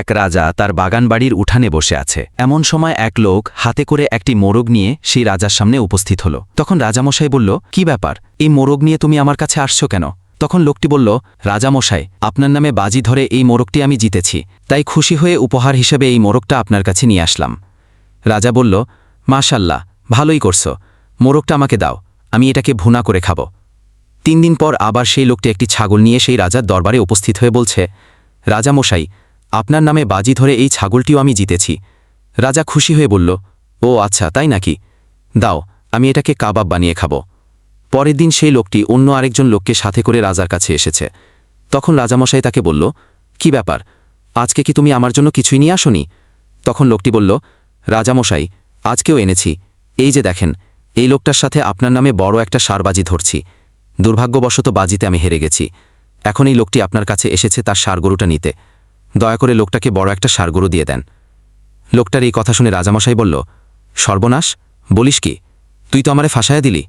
এক রাজা তার বাগানবাড়ির উঠানে বসে আছে। এমন সময় এক লোক হাতে করে একটি মোরগ নিয়ে সেই রাজার সামনে উপস্থিত হল। তখন রাজামশাই বলল, কি ব্যাপার? এই মোরগ নিয়ে তুমি আমার কাছে আসছো কেন? তখন লোকটি বলল, রাজামশাই, আপনার নামে বাজি ধরে এই মোরগটি আমি জিতেছি। তাই খুশি হয়ে উপহার হিসেবে এই মোরগটা আপনার কাছে নিয়ে আসলাম। রাজা বলল, মাশাল্লাহ, ভালোই করছ। মোরগটা আমাকে দাও। আমি এটাকে ভুনা করে খাব। তিন দিন পর আবার সেই লোকটি একটি ছাগল নিয়ে সেই রাজার দরবারে উপস্থিত হয়ে বলছে, রাজামশাই আপনার নামে বাজি ধরে এই ছাগলটিও আমি জিতেছি। রাজা খুশি হয়ে বলল, ও আচ্ছা তাই নাকি? দাও, আমি এটাকে কাবাব বানিয়ে খাব। পরের দিন সেই লোকটি অন্য আরেকজন লোককে সাথে করে রাজার কাছে এসেছে। তখন রাজামশাই তাকে বলল, কি ব্যাপার? আজকে কি তুমি আমার জন্য কিছুই নিয়ে আসনি? তখন লোকটি বলল, রাজামশাই, আজকেও এনেছি। এই যে দেখেন, এই লোকটার সাথে আপনার নামে বড় একটা সারবাজি ধরছি। দুর্ভাগ্যবশত বাজিতে আমি হেরে গেছি। এখন এই লোকটি আপনার কাছে এসেছে তার সারগরুটা নিতে। দয়া করে লোকটাকে বড় একটা সারগরু দিয়ে দেন। লোকটার এই কথা শুনে রাজামশাই বলল, সর্বনাশ, বলিস কি? তুই তো আমারে ফাঁসায়া দিলি?